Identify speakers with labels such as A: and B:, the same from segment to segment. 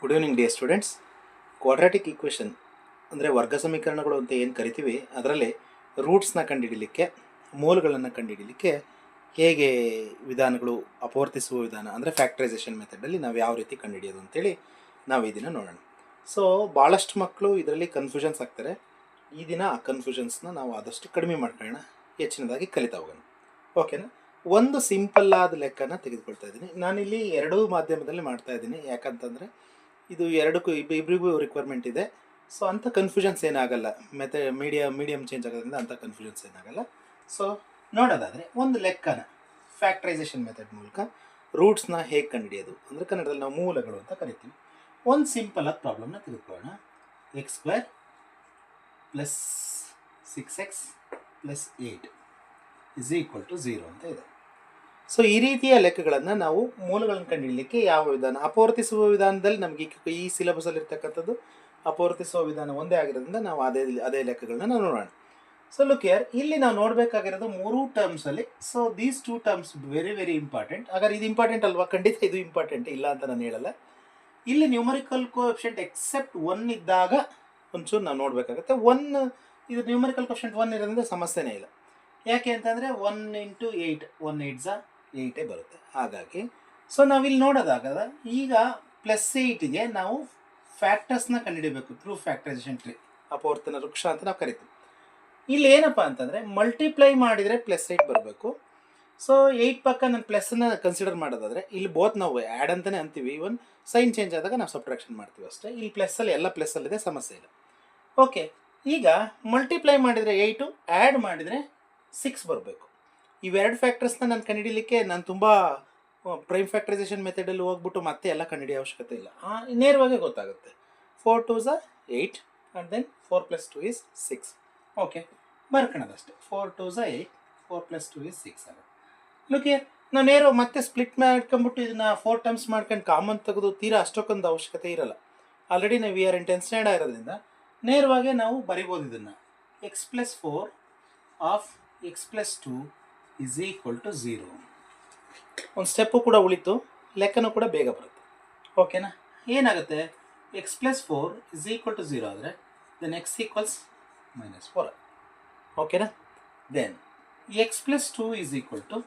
A: Good evening dear students quadratic equation ಅಂದರೆ ವರ್ಗ ಸಮೀಕರಣಗಳು ಅಂತ ಏನು ಕರಿತೀವಿ, ಅದರಲ್ಲಿ ರೂಟ್ಸ್ನ ಕಂಡುಹಿಡಲಿಕ್ಕೆ ಮೂಲಗಳನ್ನು ಕಂಡುಹಿಡಲಿಕ್ಕೆ ಹೇಗೆ ವಿಧಾನಗಳು ಅಪವರ್ತಿಸುವ ವಿಧಾನ, ಅಂದರೆ ಫ್ಯಾಕ್ಟ್ರೈಸೇಷನ್ ಮೆಥಡಲ್ಲಿ ನಾವು ಯಾವ ರೀತಿ ಕಂಡುಹಿಡಿಯೋದು ಅಂತೇಳಿ ನಾವು ಈ ದಿನ ನೋಡೋಣ. ಸೊ ಭಾಳಷ್ಟು ಮಕ್ಕಳು ಇದರಲ್ಲಿ ಕನ್ಫ್ಯೂಷನ್ಸ್ ಆಗ್ತಾರೆ. ಈ ದಿನ ಆ ಕನ್ಫ್ಯೂಷನ್ಸ್ನ ನಾವು ಆದಷ್ಟು ಕಡಿಮೆ ಮಾಡ್ಕೊಳ್ಳೋಣ, ಹೆಚ್ಚಿನದಾಗಿ ಕಲಿತಾ ಹೋಗೋಣ. ಓಕೆನಾ ಒಂದು ಸಿಂಪಲ್ ಆದ ಲೆಕ್ಕನ ತೆಗೆದುಕೊಳ್ತಾ ಇದ್ದೀನಿ. ನಾನಿಲ್ಲಿ ಎರಡೂ ಮಾಧ್ಯಮದಲ್ಲಿ ಮಾಡ್ತಾ ಇದ್ದೀನಿ. ಯಾಕಂತಂದರೆ ಇದು ಎರಡಕ್ಕೂ ಇಬ್ಬ ಇಬ್ಬರಿಗೂ ರಿಕ್ವೈರ್ಮೆಂಟ್ ಇದೆ. ಸೊ ಅಂಥ ಕನ್ಫ್ಯೂಷನ್ಸ್ ಏನಾಗಲ್ಲ. ಮೆಥ ಮೀಡಿಯಾ ಮೀಡಿಯಮ್ ಚೇಂಜ್ ಆಗೋದ್ರಿಂದ ಅಂಥ ಕನ್ಫ್ಯೂಷನ್ಸ್ ಏನಾಗಲ್ಲ. ಸೊ ನೋಡೋದಾದರೆ ಒಂದು ಲೆಕ್ಕನ ಫ್ಯಾಕ್ಟ್ರೈಸೇಷನ್ ಮೆಥಡ್ ಮೂಲಕ ರೂಟ್ಸ್ನ ಹೇಗೆ ಕಂಡುಹಿಡಿಯೋದು? ಅಂದರೆ ಕನ್ನಡದಲ್ಲಿ ನಾವು ಮೂಲಗಳು ಅಂತ ಕರಿತೀವಿ. ಒಂದು ಸಿಂಪಲ್ ಆದ ಪ್ರಾಬ್ಲಮ್ನ ತಿಳ್ಕೊಳ್ಳೋಣ x square plus six x plus eight is equal to zero ಅಂತ ಇದೆ. ಸೊ ಈ ರೀತಿಯ ಲೆಕ್ಕಗಳನ್ನು ನಾವು ಮೂಲಗಳನ್ನು ಕಂಡುಹಿಡಲಿಕ್ಕೆ ಯಾವ ವಿಧಾನ? ಅಪವರ್ತಿಸುವ ವಿಧಾನದಲ್ಲಿ ನಮಗೆ ಈ- ಸಿಲೆಬಸಲ್ಲಿ ಇರ್ತಕ್ಕಂಥದ್ದು ಅಪವರ್ತಿಸುವ ವಿಧಾನ ಒಂದೇ ಆಗಿರೋದ್ರಿಂದ ನಾವು ಅದೇ ಅದೇ ಲೆಕ್ಕಗಳನ್ನ ನಾವು ನೋಡೋಣ. ಸೊ ಲುಕ್ ಯರ್ ಇಲ್ಲಿ ನಾವು ನೋಡಬೇಕಾಗಿರೋದು ಮೂರು ಟರ್ಮ್ಸಲ್ಲಿ so these two terms very very important ಹಾಗಾದ್ರೆ ಇದು ಇಂಪಾರ್ಟೆಂಟ್ ಅಲ್ವಾ? ಖಂಡಿತ ಇದು ಇಂಪಾರ್ಟೆಂಟ್ ಇಲ್ಲ ಅಂತ ನಾನು ಹೇಳಲ್ಲ. ಇಲ್ಲಿ ನ್ಯೂಮರಿಕಲ್ ಕೋಪ್ಷೆಂಟ್ ಎಕ್ಸೆಪ್ಟ್ ಒನ್ ಇದ್ದಾಗ ಒಂಚೂರು ನಾವು ನೋಡಬೇಕಾಗುತ್ತೆ. ಒನ್ ಇದು ನ್ಯೂಮರಿಕಲ್ ಕೋಪ್ಷೆಂಟ್ ಒನ್ ಇರೋದ್ರಿಂದ ಸಮಸ್ಯೆನೇ ಇಲ್ಲ. ಯಾಕೆ ಅಂತಂದರೆ one into eight one eight ಏಯ್ಟೇ ಬರುತ್ತೆ. ಹಾಗಾಗಿ ಸೊ ನಾವಿಲ್ಲಿ ನೋಡೋದಾಗದ, ಈಗ ಪ್ಲಸ್ ಏಯ್ಟಿಗೆ ನಾವು ಫ್ಯಾಕ್ಟರ್ಸ್ನ ಕಂಡುಹಿಡಬೇಕು ಥ್ರೂ ಫ್ಯಾಕ್ಟರೈಸೇಷನ್ ಟ್ರೀ ಅಪವರ್ತನ ವೃಕ್ಷ ಅಂತ ನಾವು ಕರಿತೀವಿ. ಇಲ್ಲಿ ಏನಪ್ಪ ಅಂತಂದರೆ ಮಲ್ಟಿಪ್ಲೈ ಮಾಡಿದರೆ ಪ್ಲಸ್ ಏಯ್ಟ್ ಬರಬೇಕು. ಸೊ ಏಯ್ಟ್ ಪಕ್ಕ ನಾನು ಪ್ಲಸ್ಸನ್ನು ಕನ್ಸಿಡರ್ ಮಾಡೋದಾದರೆ, ಇಲ್ಲಿ ಬೋತ್ ನಾವು ಆ್ಯಡ್ ಅಂತಲೇ ಅಂತೀವಿ. ಇವನ್ ಸೈನ್ ಚೇಂಜ್ ಆದಾಗ ನಾವು ಸಬ್ಟ್ರಾಕ್ಷನ್ ಮಾಡ್ತೀವಿ ಅಷ್ಟೇ. ಇಲ್ಲಿ ಪ್ಲಸ್ಸಲ್ಲಿ ಎಲ್ಲ ಪ್ಲಸ್ಸಲ್ಲಿದೆ ಸಮಸ್ಯೆ ಇಲ್ಲ. ಓಕೆ ಈಗ ಮಲ್ಟಿಪ್ಲೈ ಮಾಡಿದರೆ ಏಯ್ಟು ಆ್ಯಡ್ ಮಾಡಿದರೆ ಸಿಕ್ಸ್ ಬರಬೇಕು. ಇವೆರಡು ಫ್ಯಾಕ್ಟರ್ಸ್ನ ನಾನು ಕಂಡುಹಿಡಲಿಕ್ಕೆ ನಾನು ತುಂಬ ಪ್ರೈಮ್ ಫ್ಯಾಕ್ಟರೈಸೇಷನ್ ಮೆಥಡಲ್ಲಿ ಹೋಗ್ಬಿಟ್ಟು ಮತ್ತೆ ಎಲ್ಲ ಕಂಡುಹಿಡಿಯೋ ಅವಶ್ಯಕತೆ ಇಲ್ಲ. ನೇರವಾಗೇ ಗೊತ್ತಾಗುತ್ತೆ. Four two ಝ eight and then four plus two is six okay ಬರ್ಕೊಳ್ಳೋದಷ್ಟೇ four two ಝ eight four plus two is six ಆಗುತ್ತೆ. ಲುಕೆ ನಾವು ನೇರ ಮತ್ತೆ ಸ್ಪ್ಲಿಟ್ ಮಾಡ್ಕೊಂಬಿಟ್ಟು ಇದನ್ನ ಫೋರ್ ಟೈಮ್ಸ್ ಮಾಡ್ಕೊಂಡು ಕಾಮನ್ ತೆಗೆದು ತೀರಾ ಅಷ್ಟೊಕ್ಕೊಂದು ಅವಶ್ಯಕತೆ ಇರಲ್ಲ. ಆಲ್ರೆಡಿ ನಾವು we are in ten stand ಆಗಿರೋದ್ರಿಂದ ನೇರವಾಗಿ ನಾವು ಬರಿಬೋದು ಇದನ್ನು. X plus four of x plus two is equal to zero ಒಂದು ಸ್ಟೆಪ್ಪು ಕೂಡ ಉಳಿತು, ಲೆಕ್ಕನೂ ಕೂಡ ಬೇಗ ಬರುತ್ತೆ. ಓಕೆನಾ ಏನಾಗುತ್ತೆ? X plus four is equal to zero ಆದರೆ then x equals minus four ಓಕೆನಾ then x plus two is equal to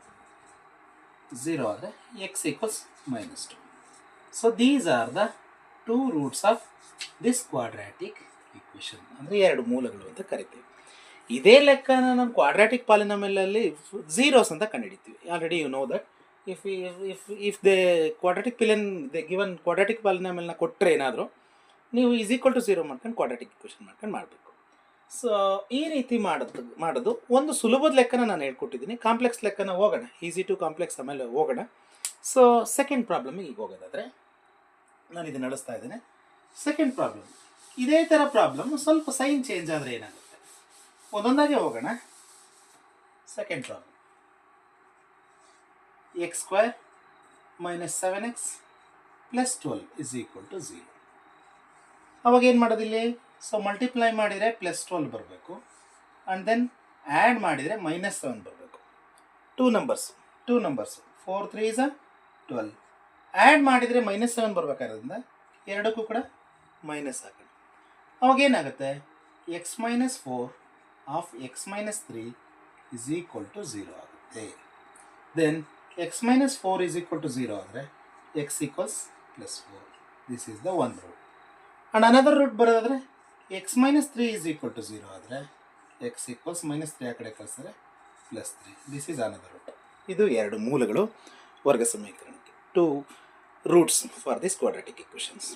A: zero ಆದರೆ x equals minus two so these are the two roots of this quadratic equation ಅಂದರೆ ಎರಡು ಮೂಲಗಳು ಅಂತ ಕರಿತೀವಿ. ಇದೇ ಲೆಕ್ಕನ ನಾನು ಕ್ವಾಡ್ರಾಟಿಕ್ ಪಾಲಿನಮಲ್ಲಿ ಝೀರೋಸ್ ಅಂತ ಕಂಡುಹಿಡಿತೀವಿ. Already you know that if if if they quadratic ಪಿಲನ್ they given quadratic ಪಾಲಿನಮಲ್ನ ಕೊಟ್ಟರೆ ಏನಾದರೂ ನೀವು ಈಸ್ ಈಕ್ವಲ್ ಟು ಝೀರೋ ಮಾಡ್ಕೊಂಡು ಕ್ವಾಡ್ರಾಟಿಕ್ ಇಕ್ವೇಷನ್ ಮಾಡ್ಕೊಂಡು ಮಾಡಬೇಕು. ಸೊ ಈ ರೀತಿ ಮಾಡೋದು ಮಾಡೋದು ಒಂದು ಸುಲಭದ ಲೆಕ್ಕನ ನಾನು ಹೇಳ್ಕೊಟ್ಟಿದ್ದೀನಿ. ಕಾಂಪ್ಲೆಕ್ಸ್ ಲೆಕ್ಕನ ಹೋಗೋಣ. ಈಸಿ ಟು ಕಾಂಪ್ಲೆಕ್ಸ್ ಆಮೇಲೆ ಹೋಗೋಣ. ಸೊ ಸೆಕೆಂಡ್ ಪ್ರಾಬ್ಲಮಿಗೆ ಈಗ ಹೋಗೋದಾದರೆ ನಾನು ಇದು ನಡೆಸ್ತಾ ಇದ್ದೇನೆ. ಸೆಕೆಂಡ್ ಪ್ರಾಬ್ಲಮ್ ಇದೇ ಥರ ಪ್ರಾಬ್ಲಮ್ ಸ್ವಲ್ಪ ಸೈನ್ ಚೇಂಜ್ ಆದರೆ ಏನಾಗುತ್ತೆ? ಒಂದೊಂದಾಗೆ ಹೋಗೋಣ. Second problem x square minus seven x plus twelve is equal to zero ಅವಾಗ ಏನು ಮಾಡೋದಿಲ್ಲಿ? ಸೊ ಮಲ್ಟಿಪ್ಲೈ ಮಾಡಿದರೆ ಪ್ಲಸ್ ಟ್ವೆಲ್ ಬರಬೇಕು. ಆ್ಯಂಡ್ ದೆನ್ ಆ್ಯಡ್ ಮಾಡಿದರೆ ಮೈನಸ್ ಸೆವೆನ್ ಬರಬೇಕು. Two numbers two numbers four three is twelve add ಮಾಡಿದರೆ minus seven ಬರಬೇಕಾದ್ರಿಂದ ಎರಡಕ್ಕೂ ಕೂಡ ಮೈನಸ್ ಹಾಕೋಣ. ಅವಾಗೇನಾಗುತ್ತೆ x minus four of x minus three is equal to zero ಆಗುತ್ತೆ. Then x minus four is equal to zero ಆದರೆ x equals plus four this is the one root and another root ಬರೋದಾದರೆ x minus three is equal to zero ಆದರೆ x equals minus three ಆ ಕಡೆ ಕಳಿಸಿದ್ರೆ plus three this is another root ಇದು ಎರಡು ಮೂಲಗಳು ವರ್ಗ ಸಮೀಕರಣಕ್ಕೆ. Two roots for this quadratic equations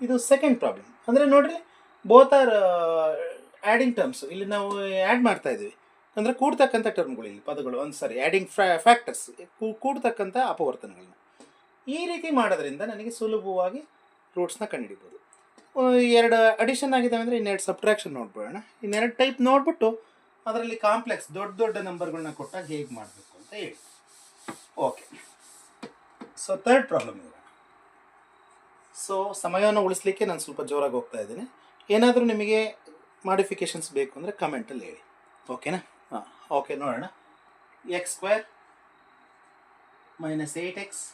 A: ಇದು ಸೆಕೆಂಡ್ ಪ್ರಾಬ್ಲಮ್ ಅಂದರೆ ನೋಡ್ರಿ ಬೋತ್ ಆರ್ ಆ್ಯಡಿಂಗ್ ಟರ್ಮ್ಸ್ ಇಲ್ಲಿ ನಾವು ಆ್ಯಡ್ ಮಾಡ್ತಾ ಇದ್ದೀವಿ. ಅಂದರೆ ಕೂಡ್ತಕ್ಕಂಥ ಟರ್ಮ್ಗಳು ಇಲ್ಲಿ, ಪದಗಳು. ಒಂದು ಸಾರಿ ಆ್ಯಡಿಂಗ್ ಫ್ಯಾ ಫ್ಯಾಕ್ಟರ್ಸ್ ಕೂಡ್ತಕ್ಕಂಥ ಅಪವರ್ತನಗಳನ್ನ. ಈ ರೀತಿ ಮಾಡೋದ್ರಿಂದ ನನಗೆ ಸುಲಭವಾಗಿ ರೂಟ್ಸ್ನ ಕಂಡುಹಿಡಿಬೋದು. ಎರಡು ಅಡಿಷನ್ ಆಗಿದ್ದಾವೆ ಅಂದರೆ ಇನ್ನೆರಡು ಸಬ್ಟ್ರಾಕ್ಷನ್ ನೋಡ್ಬಿಡೋಣ. ಇನ್ನೆರಡು ಟೈಪ್ ನೋಡ್ಬಿಟ್ಟು ಅದರಲ್ಲಿ ಕಾಂಪ್ಲೆಕ್ಸ್ ದೊಡ್ಡ ದೊಡ್ಡ ನಂಬರ್ಗಳನ್ನ ಕೊಟ್ಟಾಗ ಹೇಗೆ ಮಾಡಬೇಕು ಅಂತ ಹೇಳಿ. ಓಕೆ ಸೊ ಥರ್ಡ್ ಪ್ರಾಬ್ಲಮ್ ಇವಾಗ ಸೊ ಸಮಯವನ್ನು ಉಳಿಸ್ಲಿಕ್ಕೆ ನಾನು ಸ್ವಲ್ಪ ಜೋರಾಗಿ ಹೋಗ್ತಾ ಇದ್ದೀನಿ. ಏನಾದರೂ ನಿಮಗೆ ಮಾಡಿಫಿಕೇಷನ್ಸ್ ಬೇಕು ಅಂದರೆ ಕಮೆಂಟಲ್ಲಿ ಹೇಳಿ. ಓಕೆನಾ ಹಾಂ ಓಕೆ ನೋಡೋಣ. X square minus eight x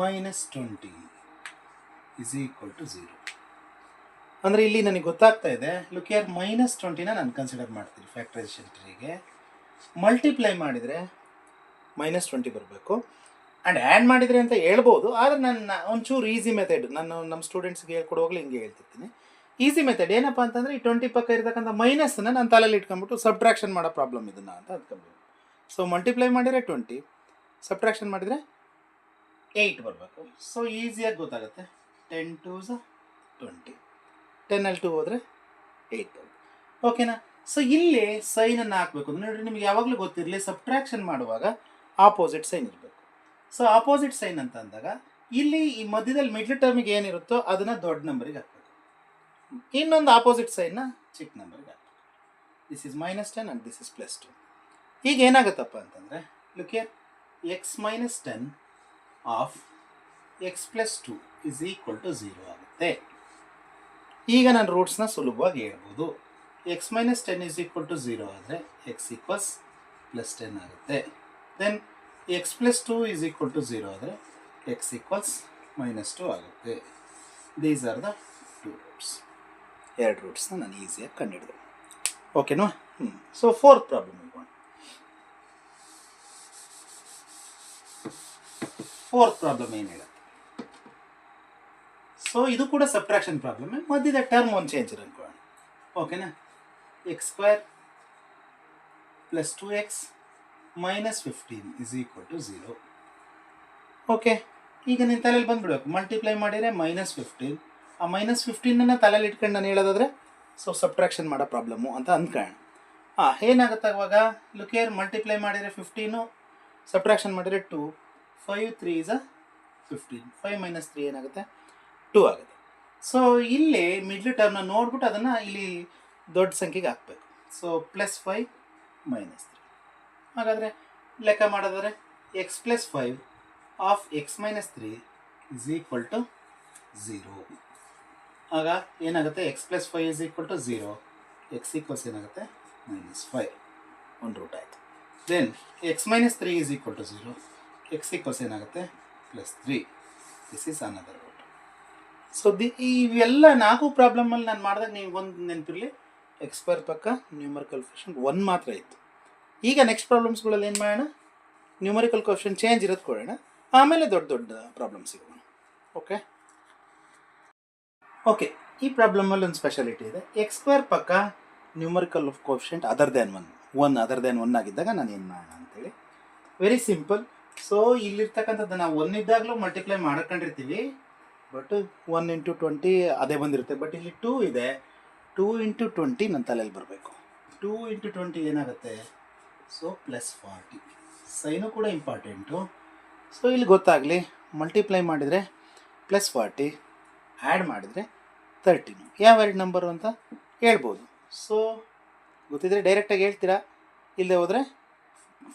A: minus twenty is equal to zero ಅಂದರೆ ಇಲ್ಲಿ ನನಗೆ ಗೊತ್ತಾಗ್ತಾ ಇದೆ ಲುಕ್ ಯರ್ ಮೈನಸ್ ಟ್ವೆಂಟಿನ ನಾನು ಕನ್ಸಿಡರ್ ಮಾಡ್ತೀನಿ ಫ್ಯಾಕ್ಟ್ರೈಸೇಷನ್ ಟ್ರೀಗೆ ಮಲ್ಟಿಪ್ಲೈ ಮಾಡಿದರೆ ಮೈನಸ್ ಟ್ವೆಂಟಿ ಬರಬೇಕು. ಆ್ಯಂಡ್ ಆ್ಯಡ್ ಮಾಡಿದರೆ ಅಂತ ಹೇಳ್ಬೋದು, ಆದರೆ ನನ್ನ ಒಂಚೂರು ಈಸಿ ಮೆಥಡ್ ನಾನು ನಮ್ಮ ಸ್ಟೂಡೆಂಟ್ಸ್ಗೆ ಹೇಳ್ಕೊಡುವಾಗಲೂ ಹಿಂಗೆ ಹೇಳ್ತಿರ್ತೀನಿ. ಈಸಿ ಮೆಥಡ್ ಏನಪ್ಪ ಅಂತಂದರೆ ಈ ಟ್ವೆಂಟಿ ಪಕ್ಕ ಇರತಕ್ಕಂಥ ಮೈನಸ್ನ ನಾನು ತಲೆಯಲ್ಲಿ ಇಟ್ಕೊಂಡ್ಬಿಟ್ಟು ಸಬ್ಟ್ರಾಕ್ಷನ್ ಮಾಡೋ ಪ್ರಾಬ್ಲಮ್ ಇದನ್ನು ಅಂತ ಅಂದ್ಕೊಬೇಕು ಸೊ ಮಲ್ಟಿಪ್ಲೈ ಮಾಡಿದರೆ ಟ್ವೆಂಟಿ ಸಬ್ಟ್ರಾಕ್ಷನ್ ಮಾಡಿದರೆ ಏಯ್ಟ್ ಬರಬೇಕು. ಸೊ ಈಸಿಯಾಗಿ ಗೊತ್ತಾಗುತ್ತೆ. ಟೆನ್ ಟು ಸ ಟ್ವೆಂಟಿ ಟೆನ್ನಲ್ಲಿ ಟು ಹೋದರೆ ಏಯ್ಟ್ ಓಕೆನಾ ಸೊ ಇಲ್ಲಿ ಸೈನನ್ನು ಹಾಕಬೇಕು. ನೋಡಿರಿ, ನಿಮಗೆ ಯಾವಾಗಲೂ ಗೊತ್ತಿರಲಿ ಸಬ್ಟ್ರಾಕ್ಷನ್ ಮಾಡುವಾಗ ಆಪೋಸಿಟ್ ಸೈನ್ ಇರಬೇಕು. ಸೊ ಆಪೋಸಿಟ್ ಸೈನ್ ಅಂತ ಅಂದಾಗ, ಇಲ್ಲಿ ಈ ಮಧ್ಯದಲ್ಲಿ ಮಿಡ್ಲ್ ಟರ್ಮಿಗೆ ಏನಿರುತ್ತೋ ಅದನ್ನು ದೊಡ್ಡ ನಂಬರಿಗೆ ಹಾಕಬೇಕು. ಇನ್ನೊಂದು ಆಪೋಸಿಟ್ ಸೈಡ್ನ ಚಿಕ್ಕ ನಂಬರ್ಗೆ this is minus ten and this is plus two ಈಗ ಏನಾಗುತ್ತಪ್ಪ ಅಂತಂದರೆ look x minus ten of x plus two is equal to zero ಆಗುತ್ತೆ. ಈಗ ನಾನು ರೂಟ್ಸ್ನ ಸುಲಭವಾಗಿ ಹೇಳ್ಬೋದು. X minus ten is equal to zero ಆದರೆ ಎಕ್ಸ್ ಈಕ್ವಲ್ಸ್ ಪ್ಲಸ್ ಟೆನ್ ಆಗುತ್ತೆ. Then x plus two is equal to zero ಆದರೆ x equals minus two ಆಗುತ್ತೆ. These are the two roots ಎರಡು ರೂಟ್ಸ್ನ ನಾನು ಈಸಿಯಾಗಿ ಕಂಡುಹಿಡಿದೆ ಓಕೆನಾ ಹ್ಞೂ ಸೊ ಫೋರ್ತ್ ಪ್ರಾಬ್ಲಮ್ ಇಟ್ಕೊಂಡು ಫೋರ್ತ್ ಪ್ರಾಬ್ಲಮ್ ಏನು ಹೇಳುತ್ತೆ ಸೊ ಇದು ಕೂಡ ಸಬ್ಟ್ರಾಕ್ಷನ್ ಪ್ರಾಬ್ಲಮ್ ಮಧ್ಯದ ಟರ್ಮ್ ಒಂದು ಚೇಂಜ್ ಅನ್ಕೊಳ್ಳೋಣ ಓಕೆನಾ x square plus two x minus fifteen is equal to zero okay ಈಗ ನಿನ್ನ ತಲೆಯಲ್ಲಿ ಬಂದ್ಬಿಡ್ಬೇಕು ಮಲ್ಟಿಪ್ಲೈ ಮಾಡಿದರೆ ಮೈನಸ್ ಫಿಫ್ಟೀನ್ ಆ ಮೈನಸ್ ಫಿಫ್ಟೀನನ್ನು ತಲೆಯಲ್ಲಿ ಇಟ್ಕೊಂಡು ನಾನು ಹೇಳೋದಾದ್ರೆ ಸೊ ಸಬ್ಟ್ರಾಕ್ಷನ್ ಮಾಡೋ ಪ್ರಾಬ್ಲಮ್ಮು ಅಂತ ಅಂದ್ಕೊಳ್ಳೋಣ. ಹಾಂ ಏನಾಗುತ್ತೆ ಅವಾಗ? ಲುಕೇರ್ ಮಲ್ಟಿಪ್ಲೈ ಮಾಡಿದರೆ ಫಿಫ್ಟೀನು ಸಬ್ಟ್ರಾಕ್ಷನ್ ಮಾಡಿದರೆ two five three is a fifteen five minus three ಏನಾಗುತ್ತೆ? ಟೂ ಆಗುತ್ತೆ. ಸೊ ಇಲ್ಲಿ ಮಿಡ್ಲ್ ಟರ್ಮ್ನ ನೋಡ್ಬಿಟ್ಟು ಅದನ್ನು ಇಲ್ಲಿ ದೊಡ್ಡ ಸಂಖ್ಯೆಗೆ ಹಾಕ್ಬೇಕು. So plus five minus three ಹಾಗಾದರೆ ಲೆಕ್ಕ ಮಾಡೋದಾದ್ರೆ x plus five of x minus three is equal to zero ಆಗ ಏನಾಗುತ್ತೆ? X plus five is equal to zero x equals ಏನಾಗುತ್ತೆ? ಮೈನಸ್ ಫೈ ಒಂದು ರೂಟ್ ಆಯಿತು. Then x minus three is equal to zero x equals ಏನಾಗುತ್ತೆ? Plus three this is another root so the ಇವೆಲ್ಲ ನಾಲ್ಕು ಪ್ರಾಬ್ಲಮಲ್ಲಿ ನಾನು ಮಾಡಿದಾಗ ನೀವು ಒಂದು ನೆನಪಿರಲಿ. ಎಕ್ಸ್ಪೈರ್ ಪಕ್ಕ ನ್ಯೂಮರಿಕಲ್ ಕ್ವಶನ್ ಒನ್ ಮಾತ್ರ ಇತ್ತು. ಈಗ ನೆಕ್ಸ್ಟ್ ಪ್ರಾಬ್ಲಮ್ಸ್ಗಳಲ್ಲಿ ಏನು ಮಾಡೋಣ? ನ್ಯೂಮರಿಕಲ್ ಕ್ವಶನ್ ಚೇಂಜ್ ಇರೋದು ಕೊಡೋಣ. ಆಮೇಲೆ ದೊಡ್ಡ ದೊಡ್ಡ ಪ್ರಾಬ್ಲಮ್ಸ್ ಸಿಗೋಣ. ಓಕೆ ಓಕೆ ಈ ಪ್ರಾಬ್ಲಮಲ್ಲಿ ಒಂದು ಸ್ಪೆಷಾಲಿಟಿ ಇದೆ. ಎಕ್ಸ್ಪೈರ್ ಪಕ್ಕ numerical of coefficient other than one one other than one ಆಗಿದ್ದಾಗ ನಾನು ಏನು ಮಾಡೋಣ ಅಂತೇಳಿ. ವೆರಿ ಸಿಂಪಲ್ ಸೊ ಇಲ್ಲಿರ್ತಕ್ಕಂಥದ್ದು ನಾವು ಒನ್ ಇದ್ದಾಗಲೂ ಮಲ್ಟಿಪ್ಲೈ ಮಾಡ್ಕೊಂಡಿರ್ತೀವಿ. ಬಟ್ ಒನ್ ಇಂಟು ಟ್ವೆಂಟಿ ಅದೇ ಬಂದಿರುತ್ತೆ. ಬಟ್ ಇಲ್ಲಿ ಟೂ ಇದೆ. ಟೂ ಇಂಟು ಟ್ವೆಂಟಿ ನನ್ನ ತಲೆಯಲ್ಲಿ ಬರಬೇಕು. ಟೂ ಇಂಟು ಟ್ವೆಂಟಿ ಏನಾಗುತ್ತೆ? ಸೊ ಪ್ಲಸ್ ಫಾರ್ಟಿ ಸೈನು ಕೂಡ ಇಂಪಾರ್ಟೆಂಟು ಸೊ ಇಲ್ಲಿ ಗೊತ್ತಾಗಲಿ ಮಲ್ಟಿಪ್ಲೈ ಮಾಡಿದರೆ ಪ್ಲಸ್ ಫಾರ್ಟಿ ಆ್ಯಡ್ ಮಾಡಿದರೆ ತರ್ಟೀನು ಯಾವ ಎರಡು ನಂಬರು ಅಂತ ಹೇಳ್ಬೋದು. ಸೊ ಗೊತ್ತಿದ್ರೆ ಡೈರೆಕ್ಟಾಗಿ ಹೇಳ್ತೀರಾ? ಇಲ್ಲದೆ ಹೋದರೆ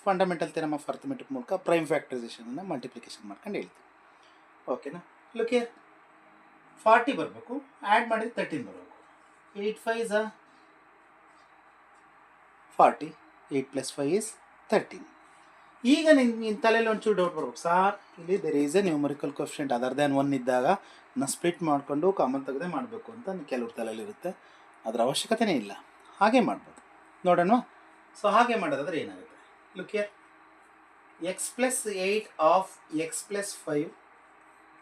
A: ಫಂಡಮೆಂಟಲ್ ಥೆರಮ್ ಆಫ್ ಅರ್ಥಮೆಟಿಕ್ ಮೂಲಕ ಪ್ರೈಮ್ ಫ್ಯಾಕ್ಟರೈಸೇಷನನ್ನು ಮಲ್ಟಿಪ್ಲಿಕೇಶನ್ ಮಾಡ್ಕೊಂಡು ಹೇಳ್ತೀವಿ. ಓಕೆನಾ ಲುಕೆ ಫಾರ್ಟಿ ಬರಬೇಕು. ಆ್ಯಡ್ ಮಾಡಿದ್ರೆ ತರ್ಟೀನ್ ಬರಬೇಕು. Eight five is a forty eight plus five is thirteen ಈಗ ನಿನ್ನ ನಿನ್ನ ತಲೆಯಲ್ಲಿ ಒಂಚೂರು ಡೌಟ್ ಬರ್ಬೇಕು. ಸಾರ್ ಇಲ್ಲಿ there is a numerical question other than one ಇದ್ದಾಗ ಸ್ಪ್ಲಿಟ್ ಮಾಡಿಕೊಂಡು ಕಾಮನ್ ತೆಗೆದೇ ಮಾಡಬೇಕು ಅಂತ ಕೆಲವ್ರ ತಲೆಯಲ್ಲಿರುತ್ತೆ. ಅದರ ಅವಶ್ಯಕತೆನೇ ಇಲ್ಲ. ಹಾಗೆ ಮಾಡ್ಬೋದು. ನೋಡೋಣ. ಸೊ ಹಾಗೆ ಮಾಡೋದಾದ್ರೆ ಏನಾಗುತ್ತೆ? Look here x plus eight of x plus five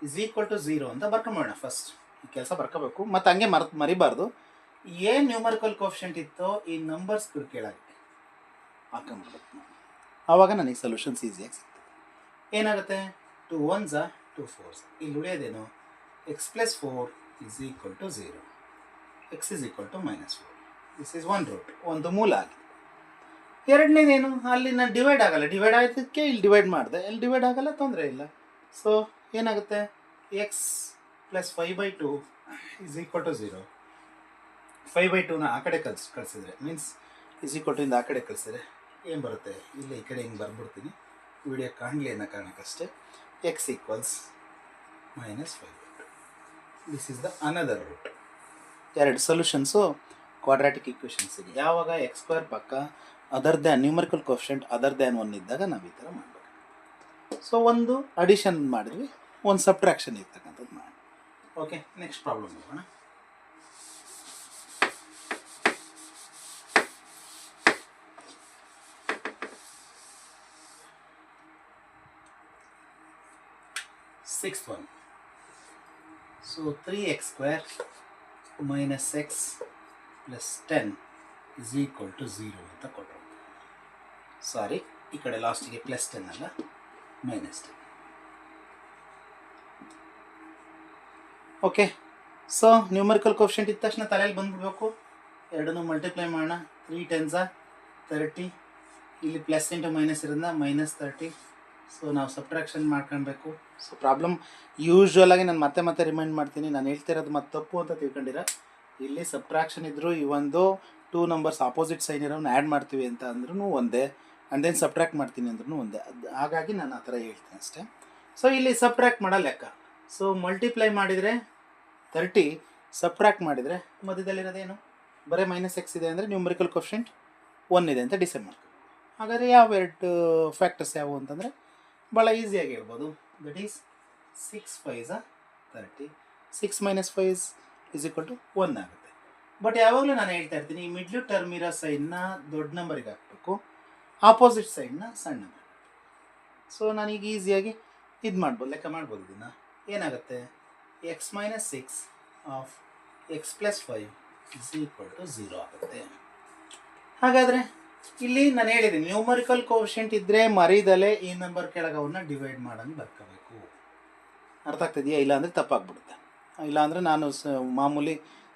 A: is equal to zero ಅಂತ ಬರ್ಕೊಂಬೋಣ ಫಸ್ಟ್ ಈ ಕೆಲಸ ಬರ್ಕೋಬೇಕು. ಮತ್ತು ಹಂಗೆ ಮರ್ ಮರಿಬಾರ್ದು. ಏನು ನ್ಯೂಮರಿಕಲ್ ಕೋಫಿಷೆಂಟ್ ಇತ್ತೋ ಈ ನಂಬರ್ಸ್ ಕೆಳಗೆ ಹಾಕೊಂಡ್ಬಿಡ್ಬೇಕು ಆವಾಗ ನನಗೆ ಸೊಲ್ಯೂಷನ್ಸ್ ಈಸಿಯಾಗಿ ಸಿಗ್ತದೆ. ಏನಾಗುತ್ತೆ? ಟು ಒನ್ಸ ಟು ಫೋರ್ಸ್ ಇಲ್ಲಿ ಉಳಿಯೋದೇನು? X plus four is equal to zero x is equal to minus four this is one root ಒಂದು ಮೂಲ ಆಗಿದೆ. ಎರಡನೇದೇನು? ಅಲ್ಲಿ ನಾನು ಡಿವೈಡ್ ಆಗಲ್ಲ. ಡಿವೈಡ್ ಆಗೋದಕ್ಕೆ ಇಲ್ಲಿ ಡಿವೈಡ್ ಮಾಡಿದೆ. ಇಲ್ಲಿ ಡಿವೈಡ್ ಆಗಲ್ಲ, ತೊಂದರೆ ಇಲ್ಲ. ಸೊ ಏನಾಗುತ್ತೆ? X plus five by two is equal to zero five by ಟೂನ ಆ ಕಡೆ ಕಳ್ಸಿ ಕಳಿಸಿದ್ರೆ. ಮೀನ್ಸ್ ಇಸ್ ಈಕ್ವಲ್ ಟು ಇಂದ ಆ ಕಡೆ ಕಳಿಸಿದ್ರೆ ಏನು ಬರುತ್ತೆ? ಇಲ್ಲಿ ಈ ಕಡೆ ಹಿಂಗೆ ಬರ್ಬಿಡ್ತೀನಿ. ವಿಡಿಯೋ ಕಾಣಲಿ ಅನ್ನೋ ಕಾರಣಕ್ಕಷ್ಟೇ x equals minus five this is the another root ಎರಡು ಸೊಲ್ಯೂಷನ್ಸು ಕ್ವಾಡ್ರಾಟಿಕ್ ಇಕ್ವೇಷನ್ಸಿಗೆ ಯಾವಾಗ ಎಕ್ಸ್ ಸ್ಕ್ವೇರ್ ಪಕ್ಕ other than numerical coefficient other than one ಇದ್ದಾಗ ನಾವು ಈ ಥರ ಮಾಡಬೇಕು. ಸೊ ಒಂದು ಅಡಿಷನ್ ಮಾಡಿದ್ವಿ, ಒಂದು ಸಬ್ಟ್ರಾಕ್ಷನ್ ಇರ್ತಕ್ಕಂಥದ್ದು ಮಾಡಿ. ಓಕೆ ನೆಕ್ಸ್ಟ್ ಪ್ರಾಬ್ಲಮ್ ಹೋಗೋಣ sixth one three x square minus x plus ten is equal to zero ಅಂತ ಕೊಟ್ಟರು ಸಾರಿ ಈ ಕಡೆ ಲಾಸ್ಟಿಗೆ ಪ್ಲಸ್ ಟೆನ್ ಅಲ್ಲ minus ten okay so numerical coefficient ಇದ್ದ ತಕ್ಷಣ ತಲೆಯಲ್ಲಿ ಬಂದ್ಬಿಡ್ಬೇಕು. ಎರಡನ್ನೂ ಮಲ್ಟಿಪ್ಲೈ ಮಾಡೋಣ. ತ್ರೀ ಟೆನ್ಸ ತರ್ಟಿ ಇಲ್ಲಿ ಪ್ಲಸ್ ಇಂಟು ಮೈನಸ್ ಇರೋದ್ರಿಂದ ಮೈನಸ್ ತರ್ಟಿ ಸೊ ನಾವು ಸಬ್ಟ್ರಾಕ್ಷನ್ ಮಾಡ್ಕೊಳ್ಬೇಕು. ಸೊ ಪ್ರಾಬ್ಲಮ್ ಯೂಶ್ವಲ್ ಆಗಿ ನಾನು ಮತ್ತೆ ಮತ್ತೆ ರಿಮೈಂಡ್ ಮಾಡ್ತೀನಿ. ನಾನು ಹೇಳ್ತಿರೋದು ಮತ್ತೆ ತಪ್ಪು ಅಂತ ತಿಳ್ಕೊಂಡಿರ. ಇಲ್ಲಿ ಸಬ್ಟ್ರಾಕ್ಷನ್ ಇದ್ದರೂ ಈ ಒಂದು ಟೂ ನಂಬರ್ಸ್ ಆಪೋಸಿಟ್ ಸೈನ್ ಇರೋನ್ನ ಆ್ಯಡ್ ಮಾಡ್ತೀವಿ ಅಂತ ಅಂದ್ರೂ ಒಂದೇ. ಆ್ಯಂಡ್ ದೆನ್ ಸಬ್ಟ್ರಾಕ್ಟ್ ಮಾಡ್ತೀನಿ ಅಂದ್ರೂ ಒಂದೇ. ಅದು, ಹಾಗಾಗಿ ನಾನು ಆ ಥರ ಹೇಳ್ತೀನಿ ಅಷ್ಟೇ. ಸೊ ಇಲ್ಲಿ ಸಬ್ಟ್ರಾಕ್ಟ್ ಮಾಡೋ ಲೆಕ್ಕ. ಸೊ ಮಲ್ಟಿಪ್ಲೈ ಮಾಡಿದರೆ ತರ್ಟಿ ಸಬ್ಟ್ರಾಕ್ಟ್ ಮಾಡಿದರೆ ಮಧ್ಯದಲ್ಲಿರೋದೇನು? ಬರೀ ಮೈನಸ್ ಎಕ್ಸ್ ಇದೆ ಅಂದರೆ ನ್ಯೂಮರಿಕಲ್ ಕ್ವಶನ್ ಒನ್ ಇದೆ ಅಂತ ಡಿಸೈಡ್ ಮಾಡ್ಕೊ. ಹಾಗಾದರೆ ಯಾವ ಎರಡು ಫ್ಯಾಕ್ಟರ್ಸ್ ಯಾವುವು ಅಂತಂದರೆ ಭಾಳ ಈಸಿಯಾಗಿ ಹೇಳ್ಬೋದು. That is six fives thirty six minus five is equal to one ಆಗುತ್ತೆ. ಬಟ್ ಯಾವಾಗಲೂ ನಾನು ಹೇಳ್ತಾ ಇರ್ತೀನಿ, ಈ ಮಿಡ್ಲು ಟರ್ಮ್ ಇರೋ ಸೈನ್ನ ದೊಡ್ಡ ನಂಬರಿಗೆ ಹಾಕಬೇಕು. ಆಪೋಸಿಟ್ ಸೈಡ್ನ ಸಣ್ಣ ಸೊ ನಾನೀಗ ಈಸಿಯಾಗಿ ಇದು ಮಾಡ್ಬೋದು, ಲೆಕ್ಕ ಮಾಡ್ಬೋದು ಇದನ್ನು. ಏನಾಗುತ್ತೆ? X minus six of x plus five is equal to zero ಆಗುತ್ತೆ. ಹಾಗಾದರೆ ಇಲ್ಲಿ ನಾನು ಹೇಳಿದೆ ನ್ಯೂಮರಿಕಲ್ ಕೋಶೆಂಟ್ ಇದ್ದರೆ ಮರಿದಲೆ ಈ ನಂಬರ್ ಕೆಳಗೆ ಅವನ್ನ ಡಿವೈಡ್ ಮಾಡೋಂಗೆ ಬರ್ಕೋಬೇಕು. ಅರ್ಥ ಆಗ್ತಿದೆಯಾ? ಇಲ್ಲ ಅಂದರೆ ತಪ್ಪಾಗ್ಬಿಡುತ್ತೆ. ಇಲ್ಲಾಂದರೆ ನಾನು ಮಾಮೂಲಿ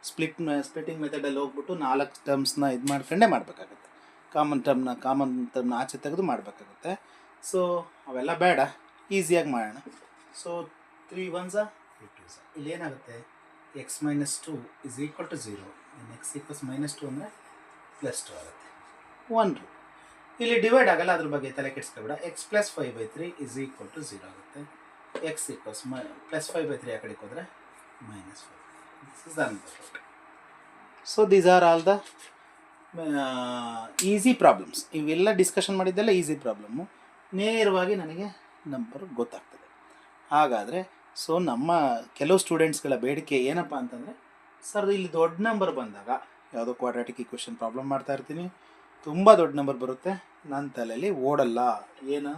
A: ಸ್ಪ್ಲಿಟ್ ಸ್ಪ್ಲಿಟಿಂಗ್ ಮೆಥಡಲ್ಲಿ ಹೋಗ್ಬಿಟ್ಟು ನಾಲ್ಕು ಟರ್ಮ್ಸ್ನ ಇದು ಮಾಡ್ಕೊಂಡೇ ಮಾಡಬೇಕಾಗುತ್ತೆ. ಕಾಮನ್ ಟರ್ಮ್ನ ಕಾಮನ್ ಟರ್ಮ್ನ ಆಚೆ ತೆಗೆದು ಮಾಡಬೇಕಾಗುತ್ತೆ. ಸೊ ಅವೆಲ್ಲ ಬೇಡ. ಈಸಿಯಾಗಿ ಮಾಡೋಣ. ಸೊ ತ್ರೀ ಟೂ ಸ ಇಲ್ಲಿ ಏನಾಗುತ್ತೆ? X minus two is equal to zero x equals minus two ಅಂದರೆ ಪ್ಲಸ್ ಟು ಆಗುತ್ತೆ. ರು. ಇಲ್ಲಿ ಡಿವೈಡ್ ಆಗಲ್ಲ, ಅದ್ರ ಬಗ್ಗೆ ತಲೆ ಕೆಡಿಸ್ಕೊಬೇಡ. X plus five by three is equal to zero ಆಗುತ್ತೆ. X equals my plus five by three ಆ ಕಡೆಗೆ ಹೋದರೆ minus five so these are all the easy problems ಇವೆಲ್ಲ ಡಿಸ್ಕಷನ್ ಮಾಡಿದ್ದೆಲ್ಲ ಈಸಿ ಪ್ರಾಬ್ಲಮ್ಮು ನೇರವಾಗಿ ನನಗೆ ನಂಬರ್ ಗೊತ್ತಾಗ್ತದೆ. ಹಾಗಾದರೆ ಸೊ ನಮ್ಮ ಕೆಲವು ಸ್ಟೂಡೆಂಟ್ಸ್ಗಳ ಬೇಡಿಕೆ ಏನಪ್ಪ ಅಂತಂದರೆ ಸರ್ ಇಲ್ಲಿ ದೊಡ್ಡ ನಂಬರ್ ಬಂದಾಗ, ಯಾವುದೋ ಕ್ವಾಡ್ರಾಟಿಕ್ ಇಕ್ವೇಷನ್ ಪ್ರಾಬ್ಲಮ್ ಮಾಡ್ತಾ ಇರ್ತೀನಿ. ತುಂಬ ದೊಡ್ಡ ನಂಬರ್ ಬರುತ್ತೆ. ನನ್ನ ತಲೆಯಲ್ಲಿ ಓಡಲ್ಲ. ಏನು?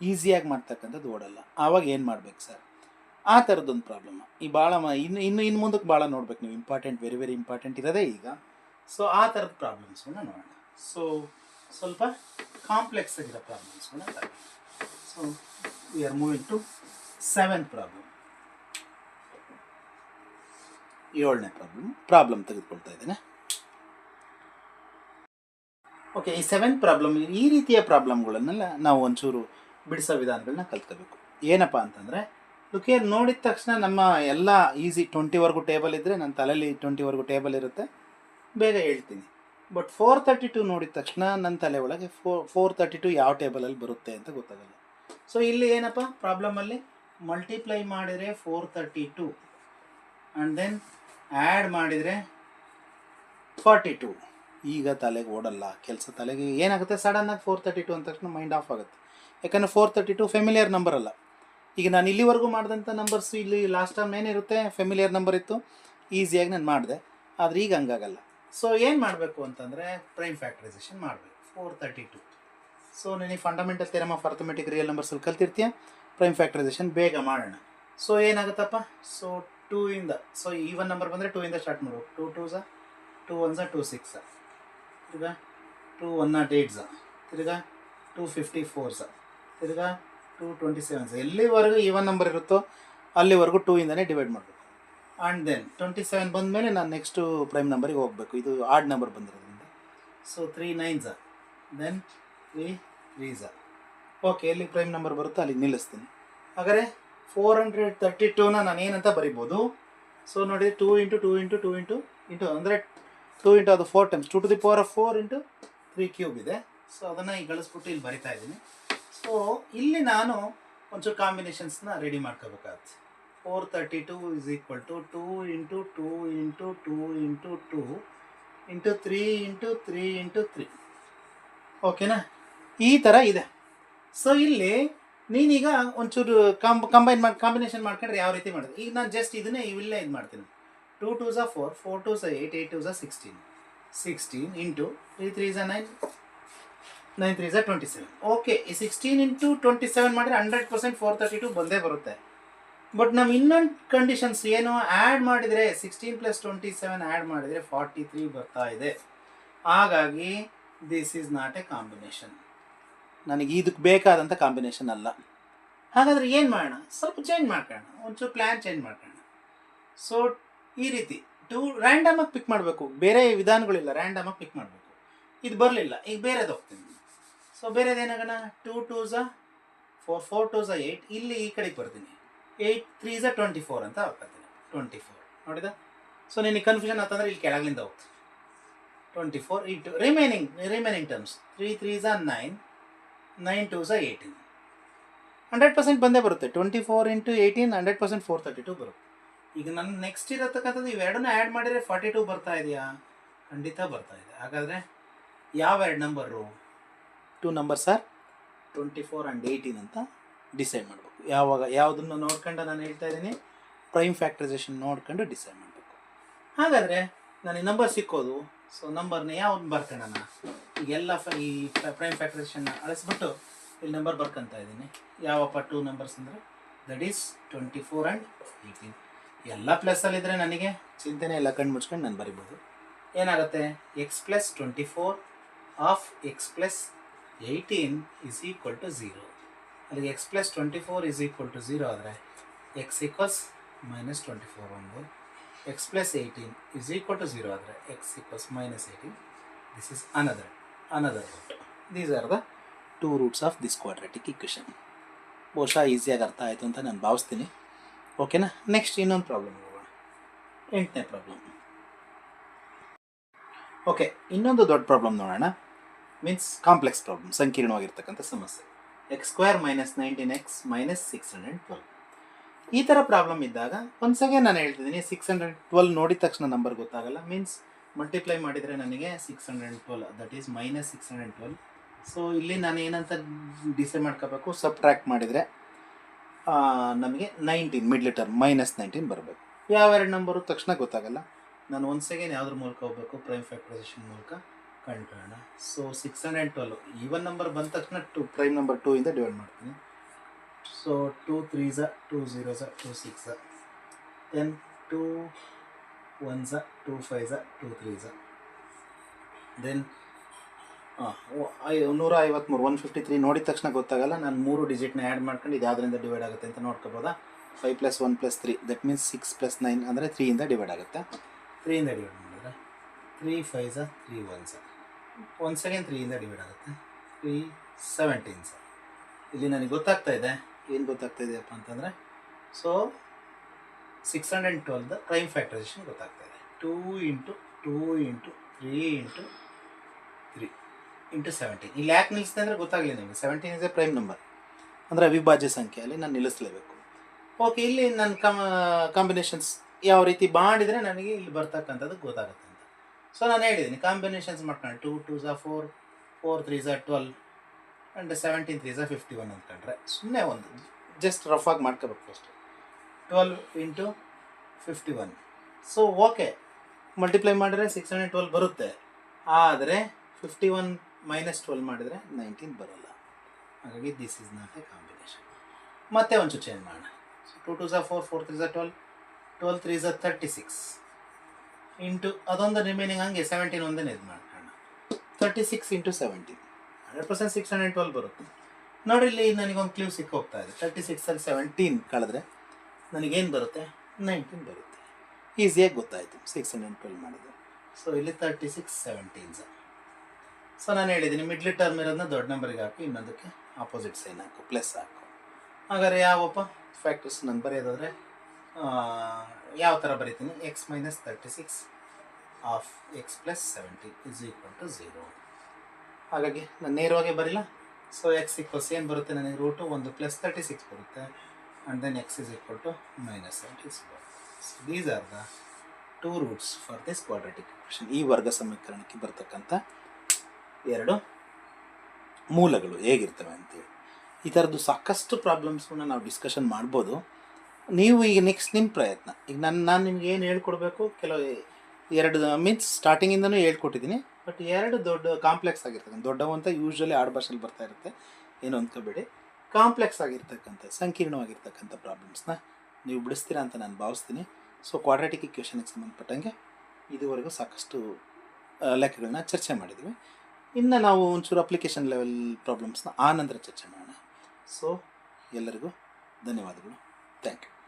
A: ಈಸಿಯಾಗಿ ಮಾಡ್ತಕ್ಕಂಥದ್ದು ಓಡಲ್ಲ. ಆವಾಗ ಏನು ಮಾಡ್ಬೇಕು ಸರ್ ಆ ಥರದ್ದೊಂದು ಪ್ರಾಬ್ಲಮ್ ಈ ಭಾಳ ಇನ್ನು ಇನ್ನು ಇನ್ನು ಮುಂದಕ್ಕೆ ಭಾಳ ನೋಡ್ಬೇಕು ನೀವು. ಇಂಪಾರ್ಟೆಂಟ್ ವೆರಿ ವೆರಿ ಇಂಪಾರ್ಟೆಂಟ್ ಇರೋದೇ ಈಗ. ಸೊ ಆ ಥರದ ಪ್ರಾಬ್ಲಮ್ಸ್ಗಳನ್ನ ನೋಡೋಣ. ಸೊ ಸ್ವಲ್ಪ ಕಾಂಪ್ಲೆಕ್ಸ್ ಆಗಿರೋ ಪ್ರಾಬ್ಲಮ್ಸ್ಗಳನ್ನ so we are moving to seven problem ಏಳನೇ ಪ್ರಾಬ್ಲಮ್ ಪ್ರಾಬ್ಲಮ್ ತೆಗೆದುಕೊಳ್ತಾ ಇದ್ದೇನೆ. ಓಕೆ ಈ ಸೆವೆಂತ್ ಪ್ರಾಬ್ಲಮ್ ಈ ರೀತಿಯ ಪ್ರಾಬ್ಲಮ್ಗಳನ್ನೆಲ್ಲ ನಾವು ಒಂಚೂರು ಬಿಡಿಸೋ ವಿಧಾನಗಳನ್ನ ಕಲ್ತ್ಕೋಬೇಕು. ಏನಪ್ಪ ಅಂತಂದರೆ ಲುಕೆ ನೋಡಿದ ತಕ್ಷಣ ನಮ್ಮ ಎಲ್ಲ ಈಸಿ ಟ್ವೆಂಟಿವರೆಗೂ ಟೇಬಲ್ ಇದ್ದರೆ ನನ್ನ ತಲೆಯಲ್ಲಿ ಟ್ವೆಂಟಿವರೆಗೂ ಟೇಬಲ್ ಇರುತ್ತೆ, ಬೇಗ ಹೇಳ್ತೀನಿ. ಬಟ್ ಫೋರ್ ತರ್ಟಿ ಟು ನೋಡಿದ ತಕ್ಷಣ ನನ್ನ ತಲೆ ಒಳಗೆ ಫೋರ್ ಫೋರ್ ತರ್ಟಿ ಟು ಯಾವ ಟೇಬಲಲ್ಲಿ ಬರುತ್ತೆ ಅಂತ ಗೊತ್ತಾಗಲ್ಲ. ಸೊ ಇಲ್ಲಿ ಏನಪ್ಪ ಪ್ರಾಬ್ಲಮಲ್ಲಿ ಮಲ್ಟಿಪ್ಲೈ ಮಾಡಿದರೆ four thirty two and then add ಮಾಡಿದರೆ ಫಾರ್ಟಿ ಟು ಈಗ ತಲೆಗೆ ಓಡಲ್ಲ, ಕೆಲಸ ತಲೆಗೆ ಏನಾಗುತ್ತೆ? ಸಡನ್ನಾಗಿ ಫೋರ್ ತರ್ಟಿ ಟು ಅಂದ ತಕ್ಷಣ ಮೈಂಡ್ ಆಫ್ ಆಗುತ್ತೆ. ಯಾಕಂದರೆ four thirty two familiar number ಅಲ್ಲ. ಈಗ ನಾನು ಇಲ್ಲಿವರೆಗೂ ಮಾಡಿದಂಥ ನಂಬರ್ಸ್ ಇಲ್ಲಿ ಲಾಸ್ಟ್ ಟೈಮ್ ಏನಿರುತ್ತೆ? ಫೆಮಿಲಿಯರ್ ನಂಬರ್ ಇತ್ತು. ಈಸಿಯಾಗಿ ನಾನು ಮಾಡಿದೆ. ಆದರೆ ಈಗ ಹಂಗಾಗಲ್ಲ. ಸೊ ಏನು ಮಾಡಬೇಕು ಅಂತಂದರೆ ಪ್ರೈಮ್ ಫ್ಯಾಕ್ಟ್ರೈಸೇಷನ್ ಮಾಡಬೇಕು. ಫೋರ್ ತರ್ಟಿ ಟು ಸೊ ನೀನು fundamental theorem of arithmetic real ನಂಬರ್ಸಲ್ಲಿ ಕಲ್ತಿರ್ತೀಯ? ಪ್ರೈಮ್ ಫ್ಯಾಕ್ಟ್ರೈಸೇಷನ್ ಬೇಗ ಮಾಡೋಣ. ಸೊ ಏನಾಗುತ್ತಪ್ಪ? ಸೊ ಟೂ ಇಂದ ಸೊ ಈವನ್ ನಂಬರ್ ಬಂದರೆ ಟೂ ಇಂದ ಸ್ಟಾರ್ಟ್ ಮಾಡ್ಬೇಕು ಟೂ ಟೂ ಸ ಟೂ ಒನ್ ಝ ಟೂ ಸಿಕ್ಸ್ ತಿರ್ಗಾ ಟೂ ಒನ್ ನಾಟ್ ಏಯ್ಟ್ಸ ತಿರ್ಗಾ ಟೂ ಫಿಫ್ಟಿ ಫೋರ್ಸ ತಿರ್ಗಾ ಟೂ ಟ್ವೆಂಟಿ ಸೆವೆನ್ಸ ಎಲ್ಲಿವರೆಗೂ ಈವನ್ ನಂಬರ್ ಇರುತ್ತೋ ಅಲ್ಲಿವರೆಗೂ ಟೂ ಇಂದನೇ ಡಿವೈಡ್ ಮಾಡಬೇಕು. ಆ್ಯಂಡ್ ದೆನ್ ಟ್ವೆಂಟಿ ಸೆವೆನ್ ಬಂದಮೇಲೆ ನಾನು ನೆಕ್ಸ್ಟು ಪ್ರೈಮ್ ನಂಬರಿಗೆ ಹೋಗಬೇಕು. ಇದು ಆಡ್ ನಂಬರ್ ಬಂದಿರೋದ್ರಿಂದ. So. Three nines then three threes okay ಎಲ್ಲಿ ಪ್ರೈಮ್ ನಂಬರ್ ಬರುತ್ತೋ ಅಲ್ಲಿಗೆ ನಿಲ್ಲಿಸ್ತೀನಿ. ಹಾಗಾದರೆ ಫೋರ್ ಹಂಡ್ರೆಡ್ ತರ್ಟಿ ಟೂನ ನಾನು ಏನಂತ ಬರಿಬೋದು. ಸೊ ನೋಡಿ two into two into two into into ಅಂದರೆ ಟೂ ಇಂಟು ಅದು four times two to the power of four into three cube ಇದೆ. ಸೊ ಅದನ್ನು ಈಗ ಗಳಿಸ್ಬಿಟ್ಟು ಇಲ್ಲಿ ಬರಿತಾ ಇದ್ದೀನಿ. ಸೊ ಇಲ್ಲಿ ನಾನು ಒಂಚೂರು ಕಾಂಬಿನೇಷನ್ಸ್ನ ರೆಡಿ ಮಾಡ್ಕೋಬೇಕಾಗುತ್ತೆ. Four thirty two is equal to two into two into two into two into three into three into three ಓಕೆನಾ ಈ ಥರ ಇದೆ. ಸೊ ಇಲ್ಲಿ ನೀನೀಗ ಒಂಚೂರು ಕಾಂಬ್ ಕಂಬೈನ್ ಮಾಡಿ ಕಾಂಬಿನೇಷನ್ ಮಾಡ್ಕೊಂಡ್ರೆ ಯಾವ ರೀತಿ ಮಾಡೋದು? ಈಗ ನಾನು ಜಸ್ಟ್ ಇದನ್ನೇ ಇವಿಲ್ಲೇ ಇದು ಮಾಡ್ತೀನಿ two twos four four twos eight eight twos sixteen sixteen into three threes nine nine threes twenty seven okay ಈ ಸಿಕ್ಸ್ಟೀನ್ ಇಂಟು ಟ್ವೆಂಟಿ ಸೆವೆನ್ ಮಾಡಿದ್ರೆ hundred percent four thirty two ಬಂದೇ ಬರುತ್ತೆ. ಬಟ್ ನಾವು ಇನ್ನೊಂದು ಕಂಡೀಷನ್ಸ್ ಏನು? ಆ್ಯಡ್ ಮಾಡಿದರೆ sixteen plus twenty seven add ಮಾಡಿದರೆ forty three ಬರ್ತಾ ಇದೆ. ಹಾಗಾಗಿ this is not a combination ನನಗೆ ಇದಕ್ಕೆ ಬೇಕಾದಂಥ ಕಾಂಬಿನೇಷನ್ ಅಲ್ಲ. ಹಾಗಾದರೆ ಏನು ಮಾಡೋಣ? ಸ್ವಲ್ಪ ಚೇಂಜ್ ಮಾಡ್ಕೊಳ್ಳೋಣ. ಒಂಚೂರು ಪ್ಲ್ಯಾನ್ ಚೇಂಜ್ ಮಾಡ್ಕೊಳ್ಳೋಣ. ಸೊ ಈ ರೀತಿ. ಟೂ ರ್ಯಾಂಡಮಾಗಿ ಪಿಕ್ ಮಾಡಬೇಕು. ಬೇರೆ ವಿಧಾನಗಳಿಲ್ಲ ರ್ಯಾಂಡಮಾಗಿ ಪಿಕ್ ಮಾಡಬೇಕು. ಇದು ಬರಲಿಲ್ಲ. ಈಗ ಬೇರೆದು ಹೋಗ್ತೀನಿ. ಸೊ ಬೇರೆದೇನಾಗೋಣ two two ಝ four four two eight ಇಲ್ಲಿ ಈ ಕಡೆಗೆ ಬರ್ತೀನಿ. Eight three Jha twenty four ಅಂತ ಹಾಕೋತೀನಿ ಟ್ವೆಂಟಿ ಫೋರ್ ನೋಡಿದ ಸೊ ನಿನಗೆ ಕನ್ಫ್ಯೂಷನ್ ಆತಂದ್ರೆ ಇಲ್ಲಿ ಕೆಳಗಿಂದ ಹೋಗ್ತೀನಿ. Twenty four into remaining remaining terms three three Jha nine nine two Jha eighteen hundred percent ಬಂದೇ ಬರುತ್ತೆ. Twenty four into eighteen hundred percent four thirty two ಬರುತ್ತೆ. ಈಗ ನನ್ನ ನೆಕ್ಸ್ಟ್ ಇರತಕ್ಕಂಥದ್ದು ಇವೆರಡನ್ನ ಆ್ಯಡ್ ಮಾಡಿದರೆ ಫಾರ್ಟಿ ಟು ಬರ್ತಾ ಇದೆಯಾ? ಖಂಡಿತ ಬರ್ತಾ ಇದೆ. ಹಾಗಾದರೆ ಯಾವ ಎರಡು number two number sir twenty four and eighteen ಅಂತ ಡಿಸೈಡ್ ಮಾಡಬೇಕು. ಯಾವಾಗ ಯಾವುದನ್ನು ನೋಡ್ಕೊಂಡು ನಾನು ಹೇಳ್ತಾ ಇದ್ದೀನಿ. ಪ್ರೈಮ್ ಫ್ಯಾಕ್ಟ್ರೈಸೇಷನ್ ನೋಡ್ಕೊಂಡು ಡಿಸೈಡ್ ಮಾಡಬೇಕು. ಹಾಗಾದರೆ ನನಗೆ ನಂಬರ್ ಸಿಕ್ಕೋದು. ಸೊ ನಂಬರ್ನ ಯಾವ್ದು ಬರ್ಕೊಳ್ಳೋಣ ಈಗ ಎಲ್ಲ ಈ ಪ್ರೈಮ್ ಫ್ಯಾಕ್ಟ್ರೈಸೇಷನ್ನ ಅಳಿಸ್ಬಿಟ್ಟು ಇಲ್ಲಿ ನಂಬರ್ ಬರ್ಕೊತಾ ಇದ್ದೀನಿ. ಯಾವಪ್ಪ ಟೂ ನಂಬರ್ಸ್ ಅಂದರೆ? That is twenty four and eighteen ಎಲ್ಲ ಪ್ಲಸ್ಸಲ್ಲಿದ್ದರೆ ನನಗೆ? ಚಿಂತೆನೇ ಎಲ್ಲ ಕಣ್ಣು ಮುಚ್ಕೊಂಡು ನಾನು ಬರಿಬೋದು. ಏನಾಗುತ್ತೆ? X plus twenty four of x plus eighteen is equal to zero ಅಲ್ಲಿಗೆ x plus twenty four is equal to zero ಆದರೆ x equals minus twenty four ಒಂದು. X plus eighteen is equal to zero ಆದರೆ x equals minus eighteen this is another another root these are the two roots of this quadratic equation ಬಹುಶಃ ಈಸಿಯಾಗಿ ಅರ್ಥ ಆಯಿತು ಅಂತ ನಾನು ಭಾವಿಸ್ತೀನಿ. ಓಕೆನಾ? ನೆಕ್ಸ್ಟ್ ಇನ್ನೊಂದು ಪ್ರಾಬ್ಲಮ್ ಹೋಗೋಣ ಎಂಟನೇ ಪ್ರಾಬ್ಲಮ್ ಓಕೆ ಇನ್ನೊಂದು ದೊಡ್ಡ ಪ್ರಾಬ್ಲಮ್ ನೋಡೋಣ. ಮೀನ್ಸ್ ಕಾಂಪ್ಲೆಕ್ಸ್ ಪ್ರಾಬ್ಲಮ್ ಸಂಕೀರ್ಣವಾಗಿರ್ತಕ್ಕಂಥ ಸಮಸ್ಯೆ. X square minus nineteen x minus six hundred twelve ಈ ಥರ ಪ್ರಾಬ್ಲಮ್ ಇದ್ದಾಗ, ಒಂದು ಸೆಕೆಂಡ್ ನಾನು ಹೇಳ್ತಿದ್ದೀನಿ ಸಿಕ್ಸ್ ಹಂಡ್ರೆಡ್ ಟ್ವೆಲ್ ನೋಡಿದ ತಕ್ಷಣ ನಂಬರ್ ಗೊತ್ತಾಗಲ್ಲ. ಮೀನ್ಸ್ ಮಲ್ಟಿಪ್ಲೈ ಮಾಡಿದರೆ ನನಗೆ six hundred twelve that is minus six hundred twelve so ಇಲ್ಲಿ ನಾನು ಏನಂತ ಡಿಸೈಡ್ ಮಾಡ್ಕೋಬೇಕು? ಸಬ್ಟ್ರ್ಯಾಕ್ಟ್ ಮಾಡಿದರೆ ನಮಗೆ nineteen middle term minus nineteen ಬರಬೇಕು. ಯಾವೆರಡು ನಂಬರು ತಕ್ಷಣ ಗೊತ್ತಾಗಲ್ಲ. ನಾನು ಒಂದು ಸೆಕೆಂಡ್ ಯಾವುದ್ರ ಮೂಲಕ ಹೋಗಬೇಕು? ಪ್ರೈಮ್ ಫ್ಯಾಕ್ಟ್ರೈಸೇಷನ್ ಮೂಲಕ ಕಂಡುಕೊಳ್ಳೋಣ. So six hundred twelve even number ಬಂದ ತಕ್ಷಣ ಟು ಪ್ರೈಮ್ ನಂಬರ್ ಟೂ ಇಂದ ಡಿವೈಡ್ ಮಾಡ್ತೀನಿ. ಸೊ ಟೂ ತ್ರೀ ಝ ಟೂ ಝೀರೋ ಝ ಟೂ ಸಿಕ್ಸ್ ಝ then two one ಝ two five ಝ ಟೂ ತ್ರೀ ಝ ದೆನ್ ನೂರ ಐವತ್ತ್ಮೂರು ಒನ್ ಫಿಫ್ಟಿ ತ್ರೀ ನೋಡಿದ ತಕ್ಷಣ ಗೊತ್ತಾಗಲ್ಲ. ನಾನು ಮೂರು ಡಿಜಿಟ್ನ ಆ್ಯಡ್ ಮಾಡ್ಕೊಂಡು ಇದು ಯಾವುದರಿಂದ ಡಿವೈಡ್ ಆಗುತ್ತೆ ಅಂತ ನೋಡ್ಕೋಬೋದಾ? Five plus one plus three that means six plus nine ಅಂದರೆ ತ್ರೀಯಿಂದ ಡಿವೈಡ್ ಆಗುತ್ತೆ? ತ್ರೀಯಿಂದ ಡಿವೈಡ್ ಮಾಡಿದ್ರೆ three five sir three one sir one second ತ್ರೀಯಿಂದ divide ಆಗುತ್ತೆ. ತ್ರೀ ಸೆವೆಂಟೀನ್ ಸರ್ ಇಲ್ಲಿ ನನಗೆ ಗೊತ್ತಾಗ್ತಾ ಇದೆ. ಏನು ಗೊತ್ತಾಗ್ತಾ ಇದೆಯಪ್ಪ ಅಂತಂದರೆ ಸೊ ಸಿಕ್ಸ್ ಹಂಡ್ರೆಡ್ ಟ್ವೆಲ್ದ ಪ್ರೈಮ್ ಫ್ಯಾಕ್ಟರೈಸೇಷನ್ ಗೊತ್ತಾಗ್ತಾ ಇದೆ. Two into two into three into three into seventeen ಇಲ್ಲಿ ಯಾಕೆ ನಿಲ್ಲಿಸಿದೆ ಅಂದರೆ ಗೊತ್ತಾಗಲಿ ನಿಮಗೆ. Seventeen is a prime number ಅಂದರೆ ಅವಿಭಾಜ್ಯ ಸಂಖ್ಯೆಯಲ್ಲಿ ನಾನು ನಿಲ್ಲಿಸಲೇಬೇಕು. ಓಕೆ ಇಲ್ಲಿ ನನ್ನ ಕಮ್ ಕಾಂಬಿನೇಷನ್ಸ್ ಯಾವ ರೀತಿ ಮಾಡಿದರೆ ನನಗೆ ಇಲ್ಲಿ ಬರ್ತಕ್ಕಂಥದ್ದು ಗೊತ್ತಾಗುತ್ತೆ ಅಂತ. ಸೊ ನಾನು ಹೇಳಿದ್ದೀನಿ ಕಾಂಬಿನೇಷನ್ಸ್ ಮಾಡ್ಕೊಂಡು two two Jha four four three ಝಾ ಟ್ವೆಲ್ ಆ್ಯಂಡ್ ಸೆವೆಂಟೀನ್ ತ್ರೀ ಝಾ ಫಿಫ್ಟಿ ಒನ್ ಅಂದ್ಕೊಂಡ್ರೆ ಸುಮ್ಮನೆ ಒಂದು ಜಸ್ಟ್ ರಫ್ ಆಗಿ ಮಾಡ್ಕೋಬೇಕು first twelve into fifty one so okay multiply ಮಾಡಿದ್ರೆ ಸಿಕ್ಸ್ ಹಂಡ್ರೆಡ್ ಟ್ವೆಲ್ ಬರುತ್ತೆ. ಆದರೆ ಫಿಫ್ಟಿ ಒನ್ ಮೈನಸ್ ಟ್ವೆಲ್ ಮಾಡಿದರೆ ನೈನ್ಟೀನ್ ಬರೋಲ್ಲ. ಹಾಗಾಗಿ this is not a combination ಮತ್ತೆ ಒಂಚೂರು ಚೇಂಜ್ ಮಾಡೋಣ. ಸೊ ಟೂ ಟು ಝಾ ಫೋರ್ ಫೋರ್ ತ್ರೀ ಝಾ ಟ್ವೆಲ್ ಟ್ವೆಲ್ ತ್ರೀ ಝಾ ತರ್ಟಿ ಸಿಕ್ಸ್ ಇಂಟು ಅದೊಂದು ರಿಮೈನಿಂಗ್ ಹಂಗೆ ಸೆವೆಂಟೀನ್ ಒಂದೇ ಇದು ಮಾಡೋಣ thirty six into seventeen hundred percent six hundred twelve ಬರುತ್ತೆ. ನೋಡಿ ಇಲ್ಲಿ ನನಗೊಂದು ಕ್ಲೂ ಸಿಕ್ಕ ಹೋಗ್ತಾ ಇದೆ. ತರ್ಟಿ ಸಿಕ್ಸಲ್ಲಿ ಸೆವೆಂಟೀನ್ ಕಳೆದ್ರೆ ನನಗೇನು ಬರುತ್ತೆ? ನೈನ್ಟೀನ್ ಬರುತ್ತೆ. ಈಸಿಯಾಗಿ ಗೊತ್ತಾಯಿತು. ಸಿಕ್ಸ್ ಹಂಡ್ರೆಡ್ ಟ್ವೆಲ್ ಮಾಡಿದೆ ಸೊ ಇಲ್ಲಿ ತರ್ಟಿ ಸಿಕ್ಸ್ ಸೆವೆಂಟೀನ್ಸ್ ಸೊ ನಾನು ಹೇಳಿದ್ದೀನಿ ಮಿಡ್ಲ್ ಟರ್ಮ್ ಇರೋದನ್ನ ದೊಡ್ಡ ನಂಬರಿಗೆ ಹಾಕು, ಇನ್ನೊಂದಕ್ಕೆ ಆಪೋಸಿಟ್ ಸೈನ್ ಹಾಕು ಪ್ಲಸ್ ಹಾಕು. ಹಾಗಾದ್ರೆ ಯಾವಪ್ಪ? ಫ್ಯಾಕ್ಟರ್ಸ್ ನಾನು ಬರೆಯೋದಾದರೆ ಯಾವ ಥರ ಬರೀತೀನಿ? X minus thirty six of x plus seventy is equal to zero ಹಾಗಾಗಿ, ನಾನು ನೇರವಾಗಿ ಬರಿಲ್ಲ. ಸೊ ಎಕ್ಸ್ ಈಕ್ವಲ್ಸ್ ಏನು ಬರುತ್ತೆ ನನಗೆ? ರೂಟು ಒಂದು ಪ್ಲಸ್ ತರ್ಟಿ ಸಿಕ್ಸ್ ಬರುತ್ತೆ and then x is equal to minus seventy six these are the two roots for this quadratic ಈ ವರ್ಗ ಸಮೀಕರಣಕ್ಕೆ ಬರ್ತಕ್ಕಂಥ ಎರಡು ಮೂಲಗಳು ಹೇಗಿರ್ತವೆ ಅಂತೇಳಿ. ಈ ಥರದ್ದು ಸಾಕಷ್ಟು ಪ್ರಾಬ್ಲಮ್ಸ್ಗಳನ್ನ ನಾವು ಡಿಸ್ಕಷನ್ ಮಾಡ್ಬೋದು. ನೀವು ಈಗ ನೆಕ್ಸ್ಟ್ ನಿಮ್ಮ ಪ್ರಯತ್ನ. ಈಗ ನಾನು ನಾನು ನಿಮ್ಗೆ ಏನು ಹೇಳ್ಕೊಡ್ಬೇಕು? ಕೆಲವು ಎರಡು ಮೀನ್ಸ್ ಸ್ಟಾರ್ಟಿಂಗಿಂದನೂ ಹೇಳ್ಕೊಟ್ಟಿದ್ದೀನಿ. ಬಟ್ ಎರಡು ದೊಡ್ಡ ಕಾಂಪ್ಲೆಕ್ಸ್ ಆಗಿರ್ತಕ್ಕಂಥ ದೊಡ್ಡವು ಅಂತ ಯೂಶ್ವಲಿ ಆಡ್ ಭಾಷೆಲಿ ಬರ್ತಾ ಇರುತ್ತೆ. ಏನು ಅಂದ್ಕೋಬೇಡಿ ಕಾಂಪ್ಲೆಕ್ಸ್ ಆಗಿರ್ತಕ್ಕಂಥ, ಸಂಕೀರ್ಣವಾಗಿರ್ತಕ್ಕಂಥ ಪ್ರಾಬ್ಲಮ್ಸ್ನ ನೀವು ಬಿಡಿಸ್ತೀರಾ ಅಂತ ನಾನು ಭಾವಿಸ್ತೀನಿ. ಸೊ, ಕ್ವಾಡ್ರಾಟಿಕ್ ಇಕ್ವೇಷನ್ಗೆ ಸಂಬಂಧಪಟ್ಟಂಗೆ ಇದುವರೆಗೂ ಸಾಕಷ್ಟು ಲೆಕ್ಕಗಳನ್ನ ಚರ್ಚೆ ಮಾಡಿದ್ವಿ. ಇನ್ನು ನಾವು ಒಂಚೂರು ಅಪ್ಲಿಕೇಶನ್ ಲೆವೆಲ್ ಪ್ರಾಬ್ಲಮ್ಸ್ನ ಆ ನಂತರ ಚರ್ಚೆ ಮಾಡೋಣ. ಸೊ ಎಲ್ಲರಿಗೂ ಧನ್ಯವಾದಗಳು. Thank you